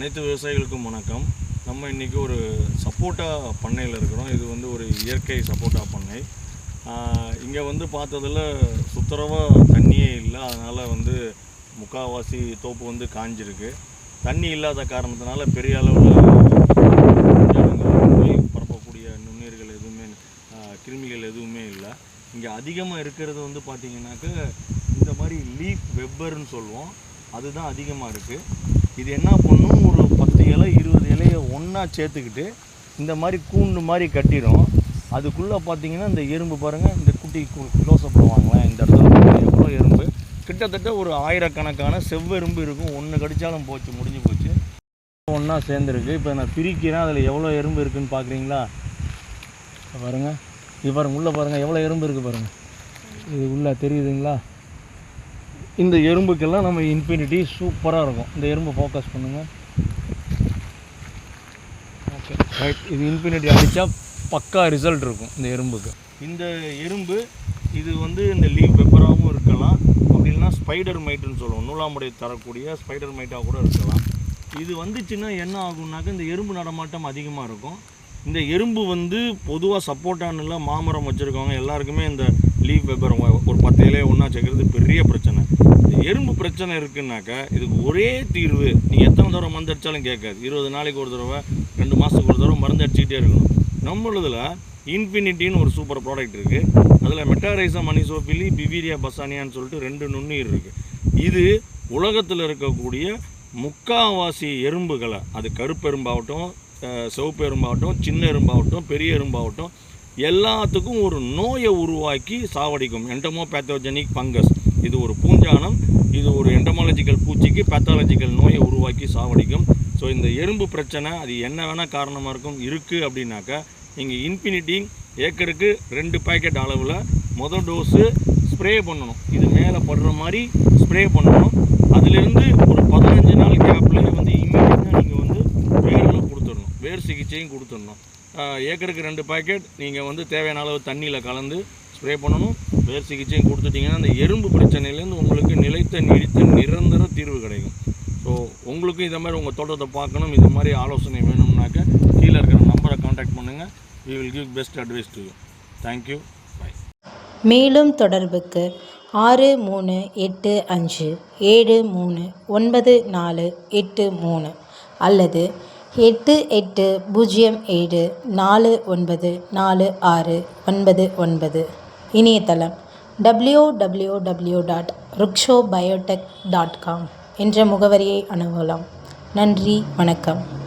அனைத்து விவசாயிகளுக்கும் வணக்கம். நம்ம இன்றைக்கி ஒரு சப்போட்டா பண்ணையில் இருக்கிறோம். இது வந்து ஒரு இயற்கை சப்போட்டா பண்ணை. இங்கே வந்து பார்த்ததில் சுத்தரவாக தண்ணியே இல்லை. அதனால் வந்து முக்கால்வாசி தோப்பு வந்து காஞ்சிருக்கு. தண்ணி இல்லாத காரணத்தினால பெரிய அளவில் பரப்பக்கூடிய நுண்ணுயிர்கள் எதுவுமே கிருமிகள் எதுவுமே இல்லை. இங்கே அதிகமாக இருக்கிறது வந்து பார்த்தீங்கன்னாக்க இந்த மாதிரி லீஃப் வெப்பர்னு சொல்லுவோம். அதுதான் அதிகமாக இருக்குது இது என்ன பண்ணும்? ஒரு பத்து இலை இருபது இலையை ஒன்றா சேர்த்துக்கிட்டு இந்த மாதிரி கூண்டு மாதிரி கட்டிடும். அதுக்குள்ளே பார்த்தீங்கன்னா இந்த எறும்பு பாருங்கள் இந்த குட்டி க்ளோஸ்அப் பண்ணுவாங்களேன் இந்த இடத்துல எவ்வளோ எறும்பு. கிட்டத்தட்ட ஒரு ஆயிரக்கணக்கான செவ்வெறும்பு இருக்கும். ஒன்று கடித்தாலும் போச்சு முடிஞ்சு போச்சு. ஒன்றா சேர்ந்துருக்கு. இப்போ நான் பிரிக்கிறேன். அதில் எவ்வளோ எறும்பு இருக்குன்னு பார்க்குறீங்களா பாருங்கள் இது பாருங்கள் உள்ளே பாருங்கள் எவ்வளோ எறும்பு இருக்குது பாருங்கள் இது உள்ளே தெரியுதுங்களா? இந்த எறும்புக்கெல்லாம் நம்ம இன்ஃபினிட்டி சூப்பராக இருக்கும். இந்த எறும்பு ஃபோக்கஸ் பண்ணுங்கள் ஓகே ரைட் இது இன்ஃபினிட்டி அடித்தா பக்கா ரிசல்ட் இருக்கும் இந்த எறும்புக்கு. இந்த எறும்பு இது வந்து இந்த லீவ் பெப்பராகவும் இருக்கலாம். அப்படி இல்லைன்னா ஸ்பைடர் மைட்டுன்னு சொல்லுவோம். நூலாம்படை தரக்கூடிய ஸ்பைடர் மைட்டாக கூட இருக்கலாம். இது வந்துச்சுன்னா என்ன ஆகும்னாக்க இந்த எறும்பு நடமாட்டம் அதிகமாக இருக்கும். இந்த எறும்பு வந்து பொதுவாக சப்போட்டானில் மாமரம் வச்சுருக்கவங்க எல்லாருக்குமே இந்த லீவ் பேப்பர் ஒரு பத்து இலையை ஒன்றா சேர்க்குறது பெரிய பிரச்சனை. இந்த எறும்பு பிரச்சனை இருக்குன்னாக்கா இதுக்கு ஒரே தீர்வு நீங்கள் எத்தனை தடவை மருந்து அடித்தாலும் கேட்காது. இருபது நாளைக்கு ஒரு தடவை ரெண்டு மாதத்துக்கு ஒரு தடவை மருந்து அடிச்சுக்கிட்டே இருக்கணும். நம்மளதில் இன்ஃபினிட்டின்னு ஒரு சூப்பர் ப்ராடக்ட் இருக்குது அதில் மெட்டாரைசா மணிசோபிலி பிவிரியா பசானியான்னு சொல்லிட்டு ரெண்டு நுண்ணுயிர் இருக்குது இது உலகத்தில் இருக்கக்கூடிய முக்காவாசி எறும்புகளை அது கருப்பெரும்பாகட்டும் சிவப்பு எறும்பாகட்டும் சின்ன எறும்பாகட்டும் பெரிய எறும்பாகட்டும் எல்லாத்துக்கும் ஒரு நோயை உருவாக்கி சாவடிக்கும். என்டமோ பேத்தோஜெனிக் ஃபங்கஸ் இது ஒரு பூஞ்சானம். இது ஒரு என்டமாலஜிக்கல் பூச்சிக்கு பேத்தாலஜிக்கல் நோயை உருவாக்கி சாவடிக்கும். ஸோ இந்த எறும்பு பிரச்சனை அது என்ன வேணால் காரணமாக இருக்கும் இருக்குது அப்படின்னாக்கா நீங்கள் இன்ஃபினிட்டி ஏக்கருக்கு ரெண்டு பேக்கெட் அளவில் மொதல் டோஸு ஸ்ப்ரே பண்ணணும். இது மேலே படுற மாதிரி ஸ்ப்ரே பண்ணணும். அதுலேருந்து ஒரு பதினஞ்சு நாள் கேப்பில் வந்து இமீடியட்டாக நீங்கள் வந்து வேரில் கொடுத்துடணும் வேர் சிகிச்சையும் கொடுத்துடணும். ஏக்கருக்கு ரெண்டு பாக்கெட் நீங்கள் வந்து தேவையான அளவு தண்ணியில் கலந்து ஸ்ப்ரே பண்ணணும். வேர் சிகிச்சையும் கொடுத்துட்டிங்கன்னா அந்த எறும்பு பிரச்சனையிலேருந்து உங்களுக்கு நிலைத்த நீடித்த நிரந்தர தீர்வு கிடைக்கும். ஸோ உங்களுக்கும் இதை மாதிரி உங்கள் தோட்டத்தை பார்க்கணும். இது மாதிரி ஆலோசனை வேணும்னாக்க கீழே இருக்கிற நம்பரை காண்டாக்ட் பண்ணுங்கள் we will give best advice to you thank you bye மேலும் தொடர்புக்கு ஆறு மூணு எட்டு அஞ்சு ஏழு மூணு ஒன்பது நாலு எட்டு மூணு அல்லது எட்டு எட்டு பூஜ்ஜியம் ஏழு நாலு ஒன்பது நாலு ஆறு ஒன்பது ஒன்பது. இணையதளம் W W W dot Ruksho biotech dot com என்ற முகவரியை அணுகலாம். நன்றி வணக்கம்.